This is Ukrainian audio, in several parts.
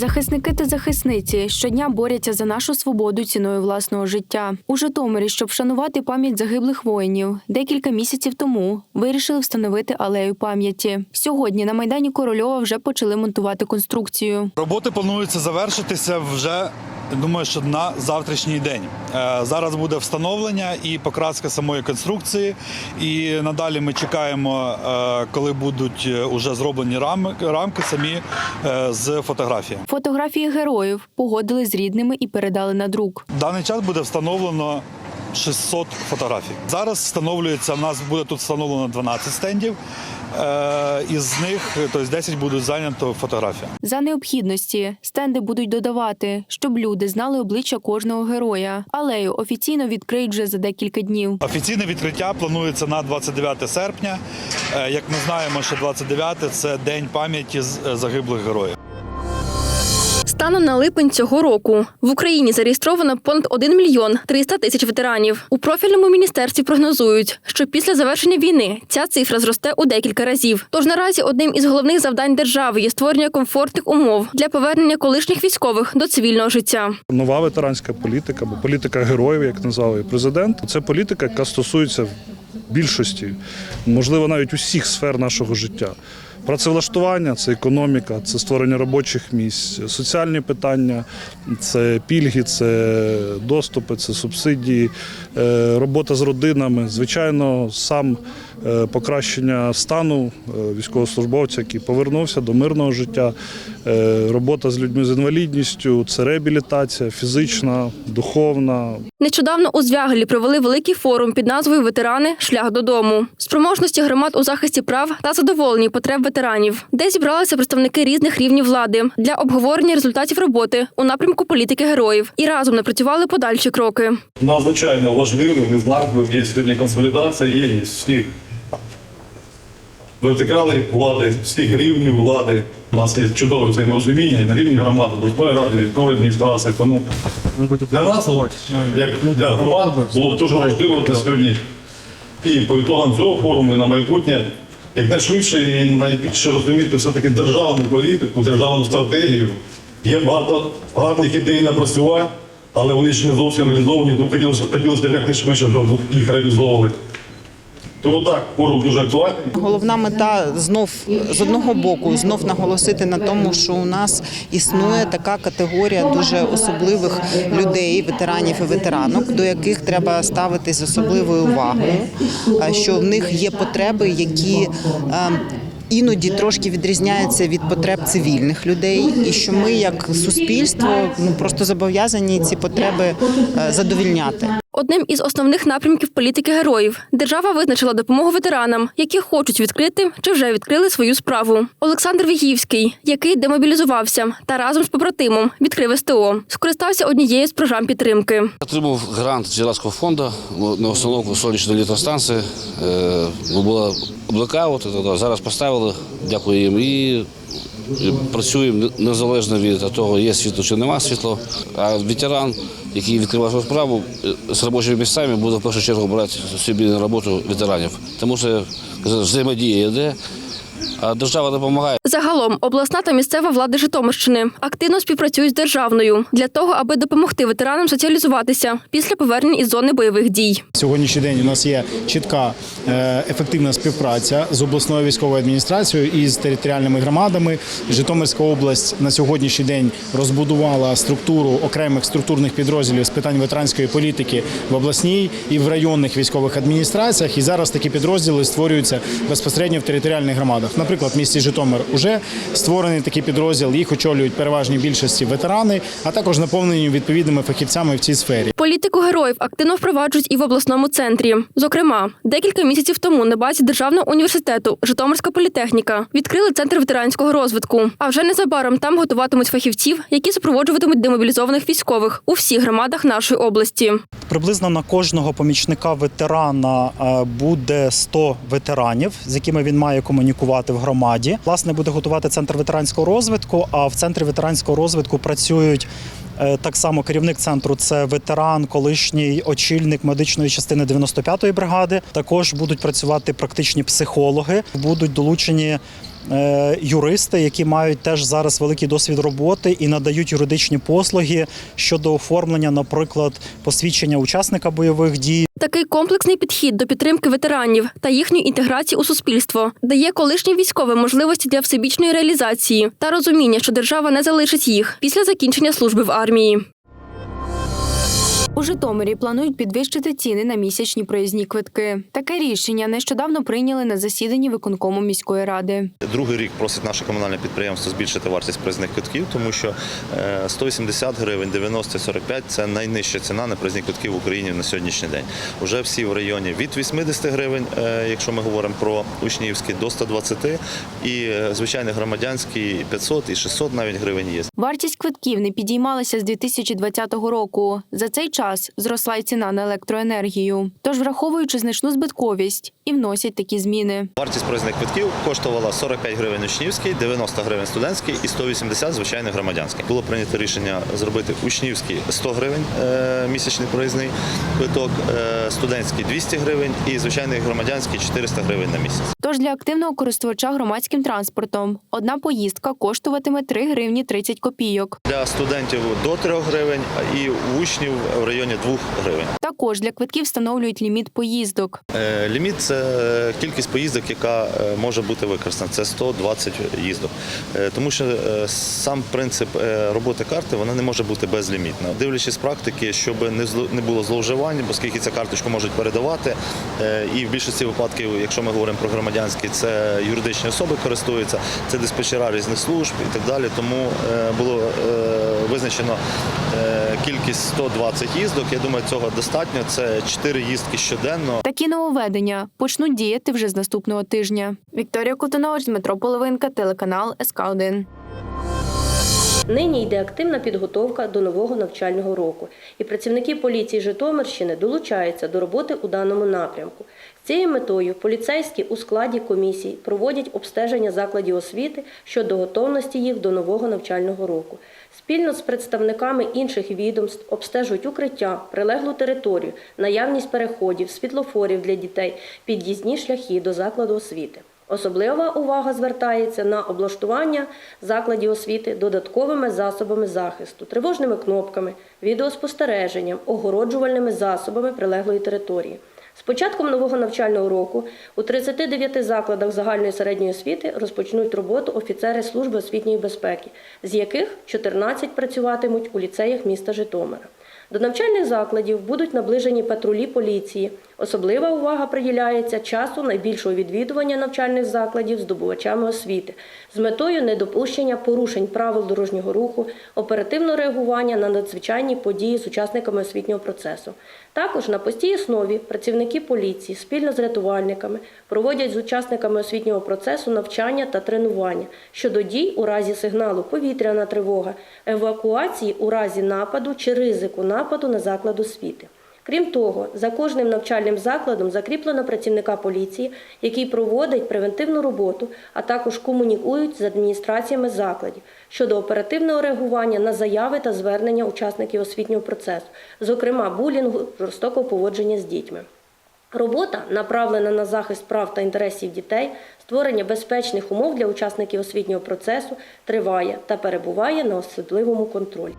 Захисники та захисниці щодня борються за нашу свободу ціною власного життя. У Житомирі, щоб вшанувати пам'ять загиблих воїнів, декілька місяців тому вирішили встановити алею пам'яті. Сьогодні на майдані Корольова вже почали монтувати конструкцію. Роботи плануються завершитися вже. Думаю, що на завтрашній день Е, зараз буде встановлення і покраска самої конструкції. І надалі ми чекаємо, е, коли будуть е, уже зроблені рамки самі з фотографіями. Фотографії героїв погодили з рідними і передали на друк. В даний час буде встановлено 600 фотографій. Зараз встановлюється. У нас буде тут встановлено 12 стендів. Е, Із них тобто 10 будуть зайняті фотографіями. За необхідності стенди будуть додавати, щоб люди знали обличчя кожного героя. Алею офіційно відкриють вже за декілька днів. Офіційне відкриття планується на 29 серпня. Е, Як ми знаємо, що 29 – це день пам'яті е, загиблих героїв. Станом на липень цього року в Україні зареєстровано понад 1 мільйон 300 тисяч ветеранів. У профільному міністерстві прогнозують, що після завершення війни ця цифра зросте у декілька разів. Тож наразі одним із головних завдань держави є створення комфортних умов для повернення колишніх військових до цивільного життя. Нова ветеранська політика, або політика героїв, як назвав її президент. Це політика, яка стосується більшості, можливо, навіть усіх сфер нашого життя. Працевлаштування це економіка, це створення робочих місць, соціальні питання, це пільги, це доступи, це субсидії, е, робота з родинами. Звичайно, сам покращення стану е, військовослужбовця, який повернувся до мирного життя, е, робота з людьми з інвалідністю, це реабілітація фізична, духовна, Нещодавно у Звягелі провели великий форум під назвою Ветерани. Шлях додому. Спроможності громад у захисті прав та задоволення потреб ветеранів, де зібралися представники різних рівнів влади для обговорення результатів роботи у напрямку політики героїв. І разом напрацювали подальші кроки. надзвичайно важливим і знаковим є сьогодні консолідація єдність всіх вертикалей влади, всіх рівнів влади. У нас є чудове взаєморозуміння на рівні громади, обласної ради, військової адміністрації. Тому для нас, як для громад, було дуже важливо на сьогодні і по ітогам цього форуму, на майбутнє, якнайшвидше і найбільше розуміти все-таки державну політику, державну стратегію. Є багато гарних ідей напрацювань, але вони ще не зовсім реалізовані, тому хотілося хотілося якнайшвидше, щоб їх реалізовували. Тому так, форум дуже актуальний. Головна мета знов з одного боку знов наголосити на тому, що у нас існує така категорія дуже особливих людей, ветеранів і ветеранок, до яких треба ставитись з особливою увагою, що в них є потреби, які Іноді трошки відрізняються від потреб цивільних людей, і що ми, як суспільство, ну просто зобов'язані ці потреби задовільняти. Одним із основних напрямків політики героїв держава визначила допомогу ветеранам, які хочуть відкрити чи вже відкрили свою справу. Олександр Вігівський, який демобілізувався та разом з побратимом відкрив СТО, скористався однією з програм підтримки. Отримав грант з Єлацького фонду на установку сонячної електростанції. Е, Була блекаут, зараз поставили, дякую їм. І працюємо незалежно від того, є світло чи нема світло. А ветеран, який відкривав свою справу е, з робочими місцями, буде в першу чергу брати собі на роботу ветеранів. Тому що казати, взаємодія йде, держава допомагає. Загалом обласна та місцева влада Житомирщини активно співпрацюють з державною для того, аби допомогти ветеранам соціалізуватися після повернення із зони бойових дій. Сьогоднішній день у нас є чітка е, ефективна співпраця з обласною військовою адміністрацією і з територіальними громадами. Житомирська область на сьогоднішній день розбудувала структуру окремих структурних підрозділів з питань ветеранської політики в обласній і в районних військових адміністраціях. І зараз такі підрозділи створюються безпосередньо в територіальних громадах. Наприклад, в місті Житомир вже створений такий підрозділ. Їх очолюють переважній більшості ветерани, а також наповнені відповідними фахівцями в цій сфері. Політику героїв активно впроваджують і в обласному центрі. Зокрема, декілька місяців тому на базі державного університету Житомирська політехніка відкрили центр ветеранського розвитку. А вже незабаром там готуватимуть фахівців, які супроводжуватимуть демобілізованих військових у всіх громадах нашої області. Приблизно на кожного помічника ветерана е, буде 100 ветеранів, з якими він має комунікувати в громаді. Власне буде готувати центр ветеранського розвитку. А в центрі ветеранського розвитку працюють. е, Так само керівник центру це ветеран, колишній очільник медичної частини 95-ї бригади. Також будуть працювати практичні психологи, будуть долучені юристи, які мають теж зараз великий досвід роботи і надають юридичні послуги щодо оформлення, наприклад, посвідчення учасника бойових дій. Такий комплексний підхід до підтримки ветеранів та їхньої інтеграції у суспільство дає колишнім військовим можливості для всебічної реалізації та розуміння, що держава не залишить їх після закінчення служби в армії. У Житомирі планують підвищити ціни на місячні проїзні квитки. Таке рішення нещодавно прийняли на засіданні виконкому міської ради. Другий рік просить наше комунальне підприємство збільшити вартість проїзних квитків, тому що е, 180 гривень, 90-45 – це найнижча ціна на проїзні квитки в Україні на сьогоднішній день. Уже всі в районі від 80 гривень, е, якщо ми говоримо про учнівські, до 120 і е, звичайний громадянський 500 і 600 навіть гривень є. Вартість квитків не підіймалася з 2020 року. За цей час зросла й ціна на електроенергію. Тож, враховуючи значну збитковість, і вносять такі зміни. Вартість проїзних квитків коштувала 45 гривень учнівський, 90 гривень студентський і 180 звичайний громадянський. Було прийнято рішення зробити учнівський 100 гривень е, місячний проїзний квиток, е, студентський 200 гривень і звичайний громадянський 400 гривень на місяць. Тож для активного користувача громадським транспортом одна поїздка коштуватиме 3 гривні 30 копійок. Для студентів до 3 гривень і учнів в районі 2 гривень. Також для квитків встановлюють ліміт поїздок. Е, Ліміт це кількість поїздок, яка е, може бути використана. Це 120 їздок. Е, Тому що сам принцип роботи карти вона не може бути безлімітна. Дивлячись практики, щоб не було зловживань, оскільки цю карточку можуть передавати. І в більшості випадків, якщо ми говоримо про громадянські, це юридичні особи користуються, це диспетчера різних служб і так далі. Тому було визначено кількість 120 їздок. Я думаю, цього достатньо. Це 4 їздки щоденно. Такі нововведення почнуть діяти вже з наступного тижня. Вікторія Котонович, Дмитро Половинка, телеканал СК 1 Нині йде активна підготовка до нового навчального року, і працівники поліції Житомирщини долучаються до роботи у даному напрямку. З цією метою поліцейські у складі комісій проводять обстеження закладів освіти щодо готовності їх до нового навчального року. Спільно з представниками інших відомств обстежують укриття, прилеглу територію, наявність переходів, світлофорів для дітей, під'їзні шляхи до закладу освіти. Особлива увага звертається на облаштування закладів освіти додатковими засобами захисту, тривожними кнопками, відеоспостереженням, огороджувальними засобами прилеглої території. З початком нового навчального року у 39 закладах загальної середньої освіти розпочнуть роботу офіцери служби освітньої безпеки, з яких 14 працюватимуть у ліцеях міста Житомира. До навчальних закладів будуть наближені патрулі поліції. Особлива увага приділяється часу найбільшого відвідування навчальних закладів здобувачами освіти з метою недопущення порушень правил дорожнього руху, оперативного реагування на надзвичайні події з учасниками освітнього процесу. Також на постійній основі працівники поліції спільно з рятувальниками проводять з учасниками освітнього процесу навчання та тренування щодо дій у разі сигналу повітряна тривога, евакуації у разі нападу чи ризику нападу на заклад освіти. Крім того, за кожним навчальним закладом закріплено працівника поліції, який проводить превентивну роботу, а також комунікують з адміністраціями закладів щодо оперативного реагування на заяви та звернення учасників освітнього процесу, зокрема булінгу, жорстокого поводження з дітьми. Робота, направлена на захист прав та інтересів дітей, створення безпечних умов для учасників освітнього процесу, триває та перебуває на особливому контролі.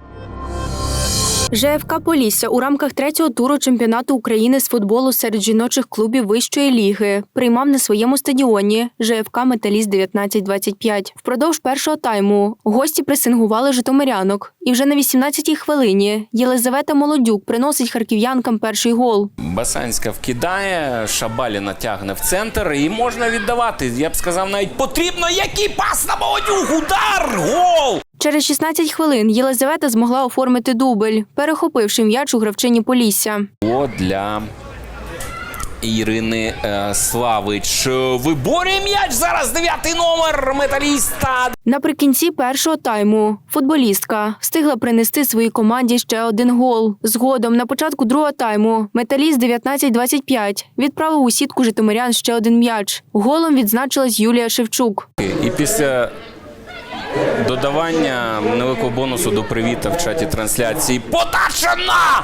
ЖФК Полісся у рамках третього туру чемпіонату України з футболу серед жіночих клубів вищої ліги приймав на своєму стадіоні ЖФК Металіст 1925 Впродовж першого тайму гості пресингували житомирянок, і вже на 18-й хвилині Єлизавета Молодюк приносить харків'янкам перший гол. Басанська вкидає, Шабаліна тягне в центр і можна віддавати. Я б сказав, навіть потрібно який пас на молодюг, удар, гол! Через 16 хвилин Єлизавета змогла оформити дубль, перехопивши м'яч у гравчині Полісся. О, для Ірини е, Славич. Виборює м'яч зараз дев'ятий номер металіста. Наприкінці першого тайму футболістка встигла принести своїй команді ще один гол. Згодом на початку другого тайму металіст 19-25 відправив у сітку житомирян ще один м'яч. Голом відзначилась Юлія Шевчук. І після додавання невеликого бонусу до привіта в чаті трансляції. Поташена!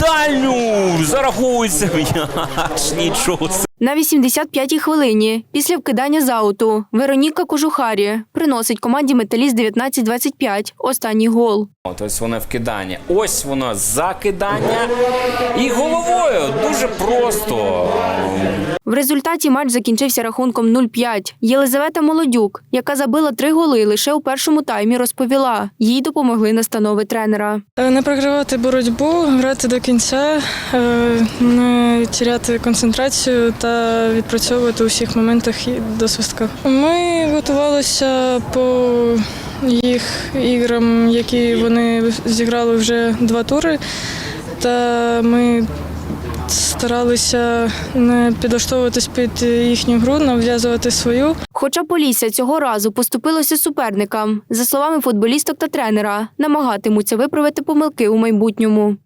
дальню! Зараховується м'яч. Нічого. На 85-й хвилині після вкидання з ауту Вероніка Кожухарі приносить команді Металіст 19-25 останній гол. От ось воно вкидання. Ось воно закидання. І головою дуже просто. В результаті матч закінчився рахунком 0-5. Єлизавета Молодюк, яка забила три голи лише у першому таймі, розповіла. Їй допомогли настанови тренера. Е, Не програвати боротьбу, грати до кінця, е, не тіряти концентрацію та відпрацьовувати у всіх моментах і до свистка. Ми готувалися по їх іграм, які вони зіграли вже два тури. Та ми старалися не підлаштовуватись під їхню гру, нав'язувати свою. Хоча Полісся цього разу поступилося суперникам, за словами футболісток та тренера, намагатимуться виправити помилки у майбутньому.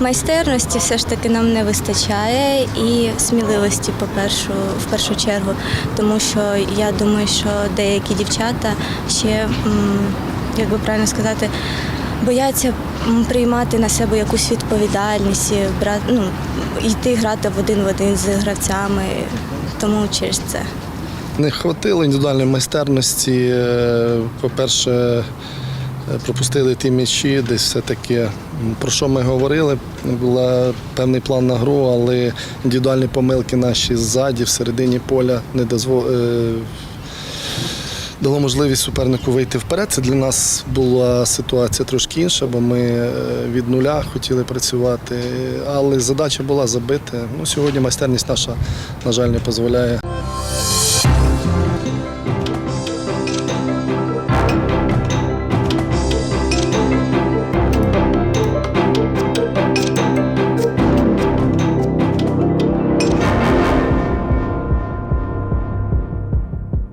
Майстерності все ж таки нам не вистачає і сміливості, по-першу, в першу чергу, тому що я думаю, що деякі дівчата ще, як би правильно сказати, бояться приймати на себе якусь відповідальність, брати, ну, йти грати в один в один з гравцями, тому через це. Не хватило індивідуальної майстерності. Е, По-перше, пропустили ті м'ячі, десь все-таки про що ми говорили. Був певний план на гру, але індивідуальні помилки наші ззаді, в середині поля не дозволили. Дало можливість супернику вийти вперед. Це для нас була ситуація трошки інша, бо ми е, від нуля хотіли працювати. Але задача була забити. Ну, сьогодні майстерність наша, на жаль, не дозволяє.